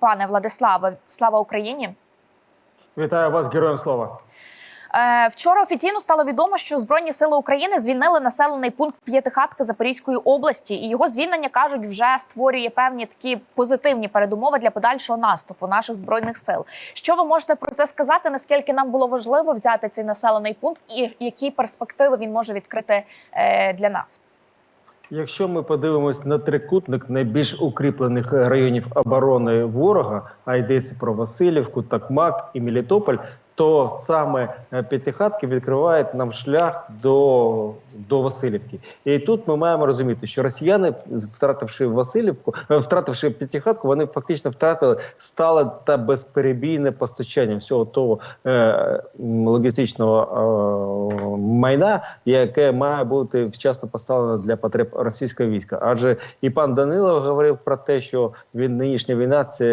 пане Владиславе. Слава Україні. Вітаю вас, героям слава. Е, Вчора офіційно стало відомо, що Збройні сили України звільнили населений пункт П'ятихатка Запорізької області, і його звільнення кажуть вже створює певні такі позитивні передумови для подальшого наступу наших збройних сил. Що ви можете про це сказати? Наскільки нам було важливо взяти цей населений пункт, і які перспективи він може відкрити е, для нас? Якщо ми подивимось на трикутник найбільш укріплених районів оборони ворога, а йдеться про Васильівку, Такмак і Мелітополь, то саме е, п'ятихатки відкривають нам шлях до, до Васильівки. І тут ми маємо розуміти, що росіяни, втративши Васильівку, е, втративши п'ятихатку, вони фактично втратили стале та безперебійне постачання всього того е, логістичного е, майна, яке має бути вчасно поставлено для потреб російського війська. Адже і пан Данилов говорив про те, що він нинішня війна це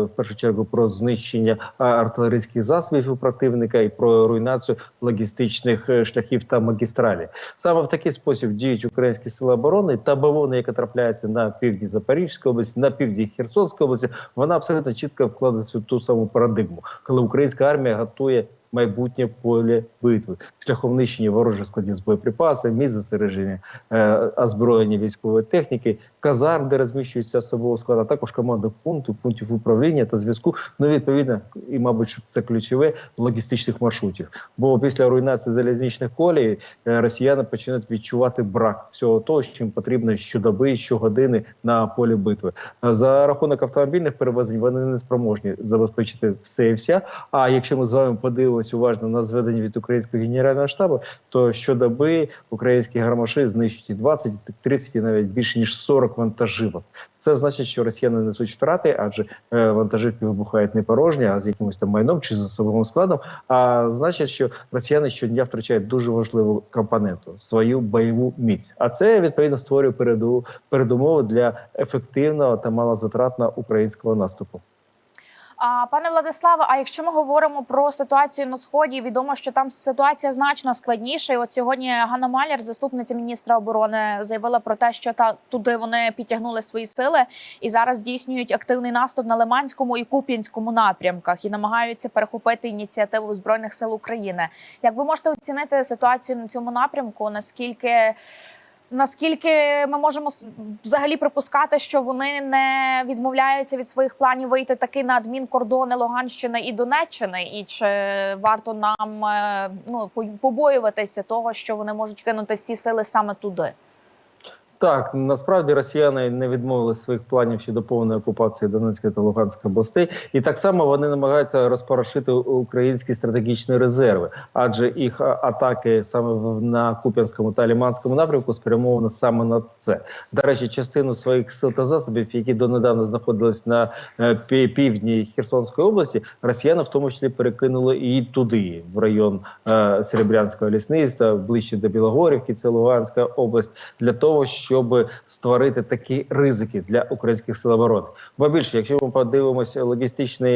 в першу чергу про знищення артилерійських засобів у противника і про руйнацію логістичних е, шляхів та магістралі. Саме в такий спосіб діють українські сили оборони та бавовна, яка трапляється на півдні Запорізької області, на півдні Херсонської області, вона абсолютно чітко вкладається в ту саму парадигму, коли українська армія готує майбутнє поле битви шляхом нищення ворожих складів з боєприпасів, місць зосередження е, озброєння військової техніки, казарм, де розміщується особовий склад, а також командних пунктів, пунктів управління та зв'язку. Ну відповідно, і мабуть, це ключове логістичних маршрутів. Бо після руйнації залізничних колій е, росіяни починають відчувати брак всього того, що їм потрібно щодоби, щогодини на полі битви. Е, За рахунок автомобільних перевезень вони не спроможні забезпечити все і вся. А якщо ми з вами подивимося уважно на зведення від українського генерального штабу, то щодоби українські гармаші знищують і 20, 30 і навіть більше ніж 40 вантажівок. Це значить, що росіяни несуть втрати, адже е, вантажівки вибухають не порожні, а з якимось там майном чи з особовим складом. А значить, що росіяни щодня втрачають дуже важливу компоненту свою бойову міць. А це відповідно створює переду передумови для ефективного та малозатратного українського наступу. А пане Владиславе, а якщо ми говоримо про ситуацію на сході, відомо, що там ситуація значно складніша. І от сьогодні Ганна Маляр, заступниця міністра оборони, заявила про те, що та туди вони підтягнули свої сили і зараз здійснюють активний наступ на Лиманському і Куп'янському напрямках і намагаються перехопити ініціативу збройних сил України. Як ви можете оцінити ситуацію на цьому напрямку? Наскільки Наскільки ми можемо взагалі припускати, що вони не відмовляються від своїх планів вийти таки на адмінкордони Луганщини і Донеччини, і чи варто нам е, ну по- побоюватися того, що вони можуть кинути всі сили саме туди? Так, насправді росіяни не відмовилися своїх планів щодо повної окупації Донецької та Луганської областей, і так само вони намагаються розпорошити українські стратегічні резерви, адже їх атаки саме на Куп'янському та Ліманському напрямку спрямовані саме на це. До речі, частину своїх сил та засобів, які донедавна знаходились на е, півдні Херсонської області, росіяни в тому числі перекинули і туди, в район е, Серебрянського лісництва, ближче до Білогорівки, це Луганська область, для того, щоб створити такі ризики для українських сил оборони. Бо більше, якщо ми подивимося логістичне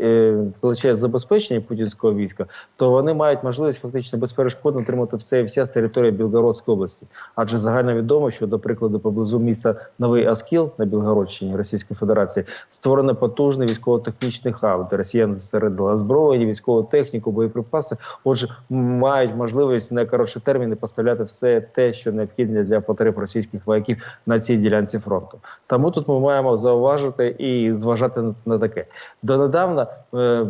е, плече забезпечення путінського війська, то вони мають можливість фактично безперешкодно отримати все і вся з території Білгородської області. Адже загально відомо, що до прикладу поблизу міста Новий Аскіл на Білгородщині Російської Федерації створено потужний військово-технічний хаб, де росіяни зосередили озброєння, військову техніку, боєприпаси. Отже, мають можливість на коротші терміни поставляти все те, що необхідне для потреб російських вояків на цій ділянці фронту. Тому тут ми маємо зауважити і зважати на, таке. Донедавна е,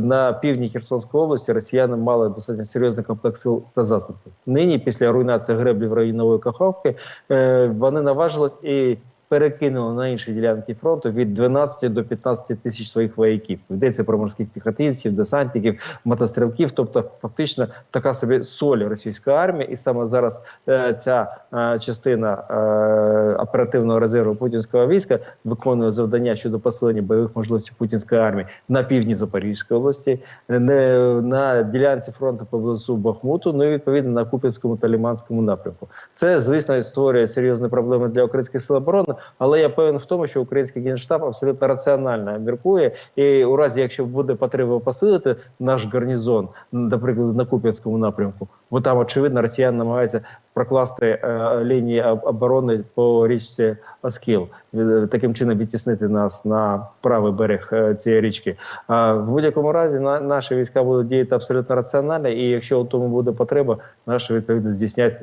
на півдні Херсонської області росіяни мали достатньо серйозний комплекс сил та засобів. Нині, після руйнації греблі районі Каховки, е, вони наважились і перекинули на інші ділянки фронту від 12 до 15 тисяч своїх вояків. Йдеться про морських піхотинців, десантників, мотострілків. Тобто, фактично, така собі соль російської армії, і саме зараз е, ця е, частина е, оперативного резерву путінського війська виконує завдання щодо посилення бойових можливостей путінської армії на півдні Запорізької області, не на ділянці фронту поблизу Бахмуту, ну і відповідно на Куп'янському та Ліманському напрямку. Це звісно створює серйозні проблеми для українських сил оборони, але я певен в тому, що український генштаб абсолютно раціонально міркує, і у разі, якщо буде потреба посилити наш гарнізон, наприклад, на Куп'янському напрямку, бо там очевидно росіяни намагаються прокласти е, лінії оборони по річці Оскіл, Е, таким чином відтіснити нас на правий берег е, цієї річки. В будь-якому разі на, наші війська будуть діяти абсолютно раціонально, і якщо у тому буде потреба, наші відповідно здійснять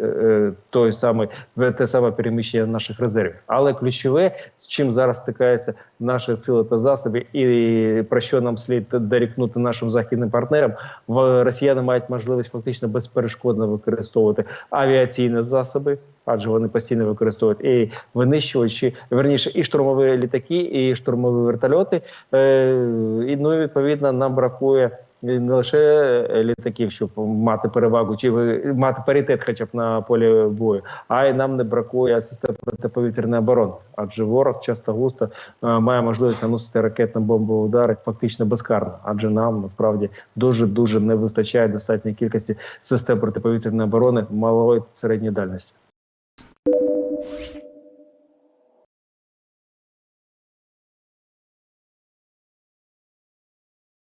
той самий те саме переміщення наших резервів. Але ключове, з чим зараз стикаються наші сили та засоби, і про що нам слід дорікнути нашим західним партнерам, росіяни мають можливість фактично безперешкодно використовувати авіаційні засоби. Адже вони постійно використовують і винищувачі, верніше, і штурмові літаки, і штурмові вертольоти. Е, і ну відповідно нам бракує не лише літаків, щоб мати перевагу, чи мати паритет, хоча б на полі бою, а й нам не бракує систем протиповітряної оборони. Адже ворог часто густо е, має можливість наносити ракетно-бомбові удари фактично безкарно. Адже нам насправді дуже дуже не вистачає достатньої кількості систем протиповітряної оборони малої та середньої дальності.